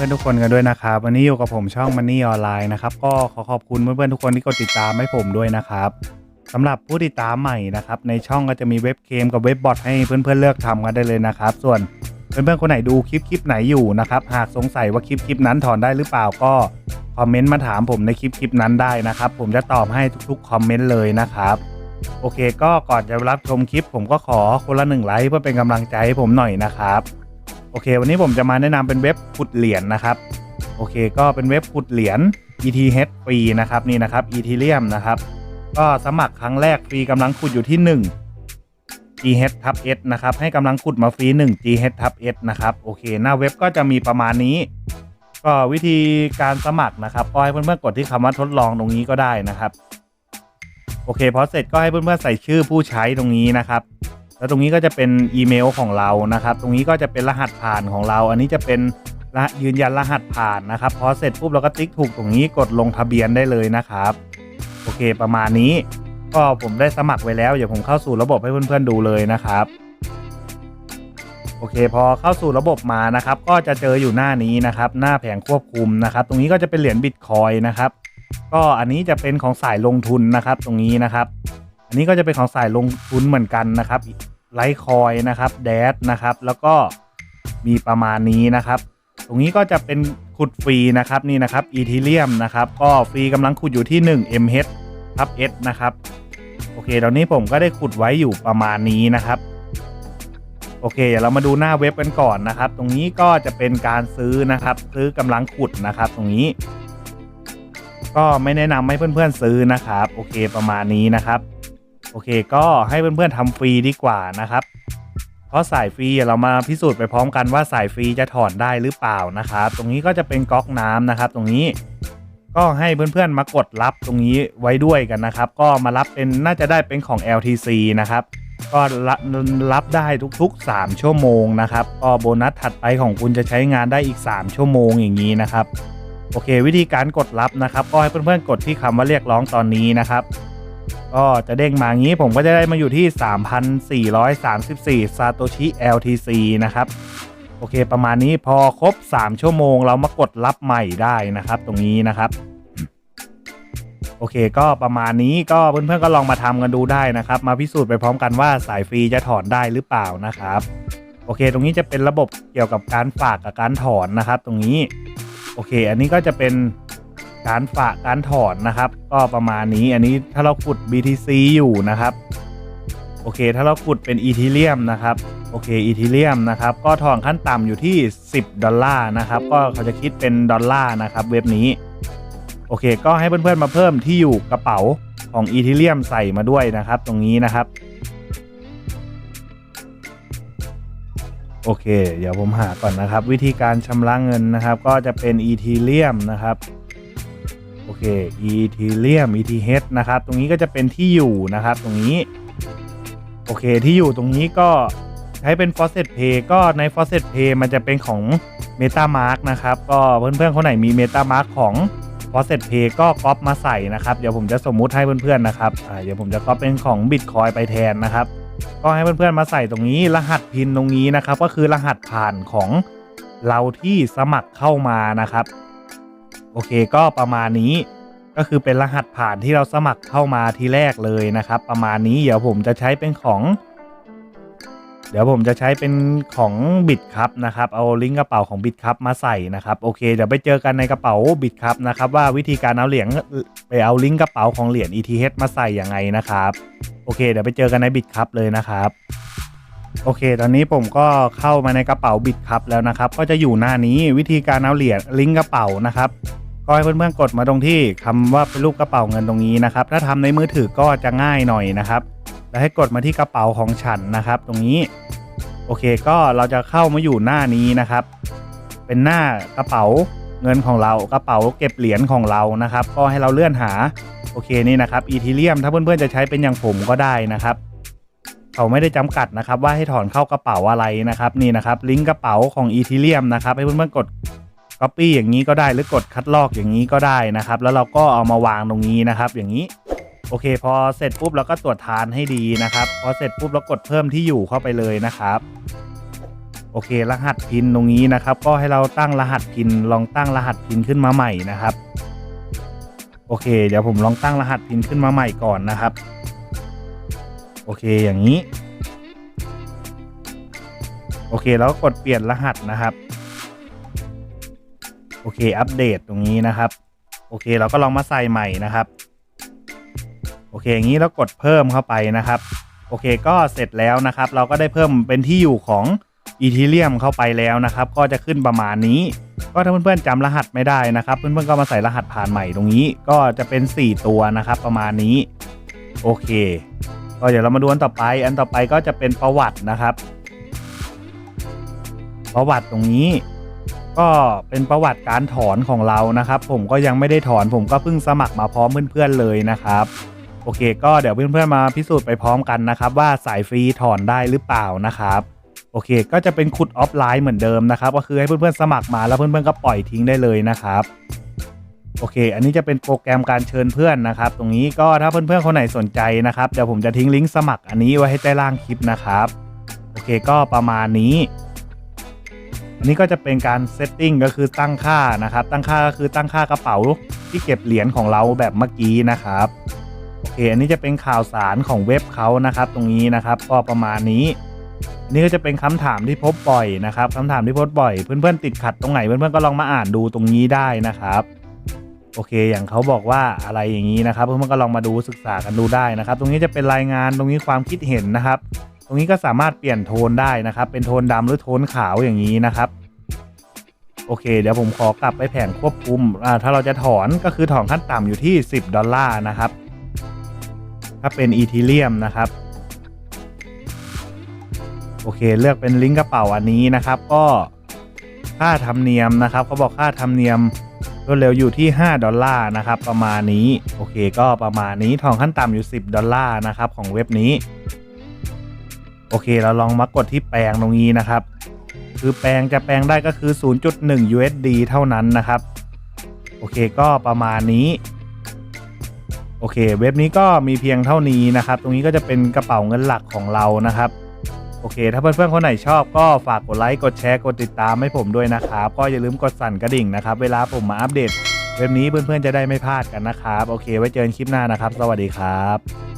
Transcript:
พื่อนๆทุกคนกันด้วยนะครับ วันนี้อยู่กับผมช่องมันนี่ออนไลน์นะครับ ก็ขอขอบคุณเพื่อนๆทุกคนที่กดติดตามให้ผมด้วยนะครับสำหรับผู้ติดตามใหม่นะครับ ในช่องก็จะมีเว็บเกมกับเว็บบอทให้เพื่อนๆเลือกทำกันได้เลยนะครับ ส่วนเพื่อนๆคนไหนดูคลิปคลิปไหนอยู่นะครับ หากสงสัยว่าคลิปคลิปนั้นถอนได้หรือเปล่าก็คอมเมนต์มาถามผมในคลิปคลิปนั้นได้นะครับ ผมจะตอบให้ทุกๆคอมเมนต์เลยนะครับโอเค ก็ก่อนจะรับชมคลิป ผมก็ขอคนละหนึ่งไลค์เพื่อเป็นกำลังใจให้ผมหน่อยนะครับ โอเค วันนี้ผมจะมาแนะนำเป็นเว็บขุดเหรียญนะครับ โอเค ก็เป็นเว็บขุดเหรียญ ETH ฟรีนะครับนี่นะครับ Ethereum นะครับ ก็สมัครครั้งแรกฟรีกำลังขุดอยู่ที่ 1 GH ทับ S นะครับ ให้กำลังขุดมาฟรี 1 GH ทับ S นะครับ โอเค หน้าเว็บก็จะมีประมาณนี้ ก็วิธีการสมัครนะครับก็ให้เพื่อนๆกดที่คำว่าทดลองตรงนี้ก็ได้นะครับ โอเคพอเสร็จก็ให้เพื่อนๆใส่ชื่อผู้ใช้ตรงนี้นะครับ แล้วตรงนี้ก็จะเป็นอีเมลของเรานะครับ ตรงนี้ก็จะเป็นรหัสผ่านของเรา อันนี้จะเป็นยืนยันรหัสผ่านนะครับพอเสร็จปุ๊บเราก็ติ๊กถูกตรงนี้กดลงทะเบียนได้เลยนะครับโอเคประมาณนี้ ก็ผมได้สมัครไว้แล้ว เดี๋ยวผมเข้าสู่ระบบให้เพื่อนๆดูเลยนะครับ โอเค พอเข้าสู่ระบบมานะครับ ก็จะเจออยู่หน้านี้นะครับ หน้าแผงควบคุมนะครับ ตรงนี้ก็จะเป็นเหรียญบิตคอยนะครับ ก็อันนี้จะเป็นของสายลงทุนนะครับ ตรงนี้นะครับ อันนี้ก็จะเป็นของสายลงทุนเหมือนกันนะครับ ไลท์คอยนะครับแดดนะครับ แล้วก็มีประมาณนี้นะครับ ตรงนี้ก็จะเป็นขุดฟรีนะครับนี่นะครับอีทีเรียมนะครับ ก็ฟรีกำลังขุดอยู่ที่ 1 mh ทับ s นะครับโอเคตอนนี้ผมก็ได้ขุดไว้อยู่ประมาณนี้นะครับโอเคเดี๋ยวเรามาดูหน้าเว็บกันก่อนนะครับ ตรงนี้ก็จะเป็นการซื้อนะครับ ซื้อกำลังขุดนะครับ ตรงนี้ ก็ไม่แนะนำให้เพื่อนๆซื้อนะครับ โอเคประมาณนี้นะครับ โอเค ก็ให้เพื่อนๆทำฟรีดีกว่านะครับ เพราะสายฟรีเรามาพิสูจน์ไปพร้อมกันว่าสายฟรีจะถอนได้หรือเปล่านะครับ ตรงนี้ก็จะเป็นก๊อกน้ำนะครับ ตรงนี้ก็ให้เพื่อนๆมากดรับตรงนี้ไว้ด้วยกันนะครับ ก็มารับเป็นน่าจะได้เป็นของ LTC นะครับ ก็รับรับได้ทุกๆ 3 ชั่วโมงนะครับ ก็โบนัสถัดไปของคุณจะใช้งานได้อีก 3 ชั่วโมงอย่างนี้นะครับ โอเค วิธีการกดรับนะครับ ก็ให้เพื่อนๆกดที่คำว่าเรียกร้องตอนนี้นะครับ ก็จะเด้งมางี้ผมก็จะได้มาอยู่ที่ 3,434ซาโตชิ LTC นะครับ โอเค ประมาณนี้พอครบ 3 ชั่วโมง เรามากดรับใหม่ได้นะครับ ตรงนี้นะครับโอเคก็ประมาณนี้ก็เพื่อนๆก็ลองมาทำกันดูได้นะครับ มาพิสูจน์ไปพร้อมกันว่าสายฟรีจะถอนได้หรือเปล่านะครับ โอเค ตรงนี้จะเป็นระบบเกี่ยวกับการฝากกับการถอนนะครับ ตรงนี้ โอเค อันนี้ก็จะเป็น การฝากการถอนนะครับ ก็ประมาณนี้อันนี้ถ้าเราขุด BTC อยู่นะครับ โอเค ถ้าเราขุดเป็นอีทีเรียมนะครับโอเคอีทีเรียมนะครับ ก็ถอนขั้นต่ำอยู่ที่ 10 ดอลลาร์นะครับ ก็เขาจะคิดเป็นดอลลาร์นะครับ เว็บนี้ โอเค ก็ให้เพื่อนๆมาเพิ่มที่อยู่กระเป๋าของอีทีเรียมใส่มาด้วยนะครับ ตรงนี้นะครับ โอเค เดี๋ยวผมหาก่อนนะครับ วิธีการชำระเงินนะครับ ก็จะเป็นอีทีเรียมนะครับ เค Ethereum ETH นะครับ ตรงนี้ก็จะเป็นที่อยู่นะครับ ตรงนี้ โอเค ที่อยู่ตรงนี้ก็ใช้เป็น Faucet Pay ก็ใน Faucet Pay มันจะเป็นของ MetaMask นะครับ ก็เพื่อนๆคนไหนมี MetaMask ของ Faucet Pay ก็ก๊อปมาใส่นะครับ เดี๋ยวผมจะสมมุติให้เพื่อนๆนะครับเดี๋ยวผมจะก๊อปเป็นของ Bitcoin ไปแทนนะครับ ก็ให้เพื่อนๆมาใส่ตรงนี้ รหัสพินตรงนี้นะครับ ก็คือรหัสผ่านของเราที่สมัครเข้ามานะครับ โอเคก็ประมาณนี้ก็คือเป็นรหัสผ่านที่เราสมัครเข้ามาทีแรกเลยนะครับ ประมาณนี้เดี๋ยวผมจะใช้เป็นของ เดี๋ยวผมจะใช้เป็นของบิตครับนะครับ เอาลิงก์กระเป๋าของบิตครับมาใส่นะครับโอเคเดี๋ยวไปเจอกันในกระเป๋าบิตครับนะครับ ว่าวิธีการเอาเหรียญไปเอาลิงก์กระเป๋าของเหรียญ ETH มาใส่ยังไงนะครับโอเค เดี๋ยวไปเจอกันในบิตครับเลยนะครับโอเค ตอนนี้ผมก็เข้ามาในกระเป๋าบิตครับแล้วนะครับ ก็จะอยู่หน้านี้วิธีการเอาเหรียญลิงก์กระเป๋านะครับ ก็ให้เพื่อนๆกดมาตรงที่คำว่าเป็นรูปกระเป๋าเงินตรงนี้นะครับ ถ้าทำในมือถือก็จะง่ายหน่อยนะครับ แล้วให้กดมาที่กระเป๋าของฉันนะครับ ตรงนี้ โอเคก็เราจะเข้ามาอยู่หน้านี้นะครับ เป็นหน้ากระเป๋าเงินของเรากระเป๋าเก็บเหรียญของเรานะครับ ก็ให้เราเลื่อนหาโอเคนี่นะครับอีทีเรียมถ้าเพื่อนๆจะใช้เป็นอย่างผมก็ได้นะครับเขาไม่ได้จำกัดนะครับ ว่าให้ถอนเข้ากระเป๋าอะไรนะครับ นี่นะครับ ลิงก์กระเป๋าของอีทีเรียมนะครับ ให้เพื่อนๆกด Copy อย่างนี้ก็ได้หรือกดคัดลอกอย่างนี้ก็ได้นะครับ แล้วเราก็เอามาวางตรงนี้นะครับ อย่างนี้โอเค พอเสร็จปุ๊บเราก็ตรวจทานให้ดีนะครับ พอเสร็จปุ๊บเรากดเพิ่มที่อยู่เข้าไปเลยนะครับ โอเค รหัสพินตรงนี้นะครับ ก็ให้เราตั้งรหัสพินลองตั้งรหัสพินขึ้นมาใหม่นะครับ โอเค เดี๋ยวผมลองตั้งรหัสพินขึ้นมาใหม่ก่อนนะครับ โอเคอย่างนี้ โอเค แล้วก็กดเปลี่ยนรหัสนะครับ โอเค อัปเดตตรงนี้นะครับ โอเค เราก็ลองมาใส่ใหม่นะครับ โอเค อย่างนี้แล้วกดเพิ่มเข้าไปนะครับ โอเค ก็เสร็จแล้วนะครับ เราก็ได้เพิ่มเป็นที่อยู่ของอีทีเรียมเข้าไปแล้วนะครับ ก็จะขึ้นประมาณนี้ ก็ถ้าเพื่อนๆจำรหัสไม่ได้นะครับ เพื่อนๆก็มาใส่รหัสผ่านใหม่ตรงนี้ ก็จะเป็น 4 ตัวนะครับ ประมาณนี้ โอเค ก็เดี๋ยวเรามาดูอันต่อไป อันต่อไปก็จะเป็นประวัตินะครับ ประวัติตรงนี้ ก็เป็นประวัติการถอนของเรานะครับ ผมก็ยังไม่ได้ถอนผมก็เพิ่งสมัครมาพร้อมเพื่อนๆเลยนะครับ โอเค ก็เดี๋ยวเพื่อนๆมาพิสูจน์ไปพร้อมกันนะครับ ว่าสายฟรีถอนได้หรือเปล่านะครับโอเค ก็จะเป็นขุดออฟไลน์เหมือนเดิมนะครับ ก็คือให้เพื่อนๆสมัครมาแล้วเพื่อนๆก็ปล่อยทิ้งได้เลยนะครับโอเค อันนี้จะเป็นโปรแกรมการเชิญเพื่อนนะครับ ตรงนี้ก็ถ้าเพื่อนๆคนไหนสนใจนะครับเดี๋ยวผมจะทิ้งลิงก์สมัครอันนี้ไว้ให้ใต้ล่างคลิปนะครับ โอเคก็ประมาณนี้ อันนี้ก็จะเป็นการเซตติ้งก็คือตั้งค่านะครับ ตั้งค่าก็คือตั้งค่ากระเป๋าที่เก็บเหรียญของเราแบบเมื่อกี้นะครับโอเคอันนี้จะเป็นข่าวสารของเว็บเขานะครับ ตรงนี้นะครับ ก็ประมาณนี้นนี้ก็จะเป็นคำถามที่พบบ่อยนะครับคำถามที่พบบ่อย เพื่อนๆติดขัดตรงไหนเพื่อนๆก็ลองมาอ่านดูตรงนี้ได้นะครับโอเค อย่างเขาบอกว่าอะไรอย่างนี้นะครับ เพื่อนๆก็ลองมาดูศึกษากันดูได้นะครับ ตรงนี้จะเป็นรายงานตรงนี้ความคิดเห็นนะครับ รงนี้ก็สามารถเปลี่ยนโทนได้นะครับ เป็นโทนดำหรือโทนขาวอย่างนี้นะครับ โอเค เดี๋ยวผมขอกลับไปแผนควบคุมอ่าถ้าเราจะถอนก็คือถอนขั้นต่ำอยู่ที่ 10 ดอลลาร์นะครับ ถ้าเป็นอีทีเรียมนะครับโอเค เลือกเป็นลิงก์กระเป๋าอันนี้นะครับ ก็ค่าธรรมเนียมนะครับเขาบอกค่าธรรมเนียมรวดเร็วอยู่ที่ 5 ดอลลาร์นะครับ ประมาณนี้ โอเค ก็ประมาณนี้ทองขั้นต่ำอยู่ 10 ดอลลาร์นะครับ ของเว็บนี้ โอเค เราลองมากดที่แปลงตรงนี้นะครับ คือแปลงจะแปลงได้ก็คือ 0.1 USD เท่านั้นนะครับ โอเคก็ประมาณนี้ โอเค เว็บนี้ก็มีเพียงเท่านี้นะครับ ตรงนี้ก็จะเป็นกระเป๋าเงินหลักของเรานะครับ โอเค ถ้าเพื่อนๆคนไหนชอบก็ฝากกดไลค์ กดแชร์ กดติดตามให้ผมด้วยนะครับ ก็อย่าลืมกดสั่นกระดิ่งนะครับ เวลาผมมาอัปเดตเว็บนี้เพื่อนๆจะได้ไม่พลาดกันนะครับ โอเค ไว้เจอกันคลิปหน้านะครับ สวัสดีครับ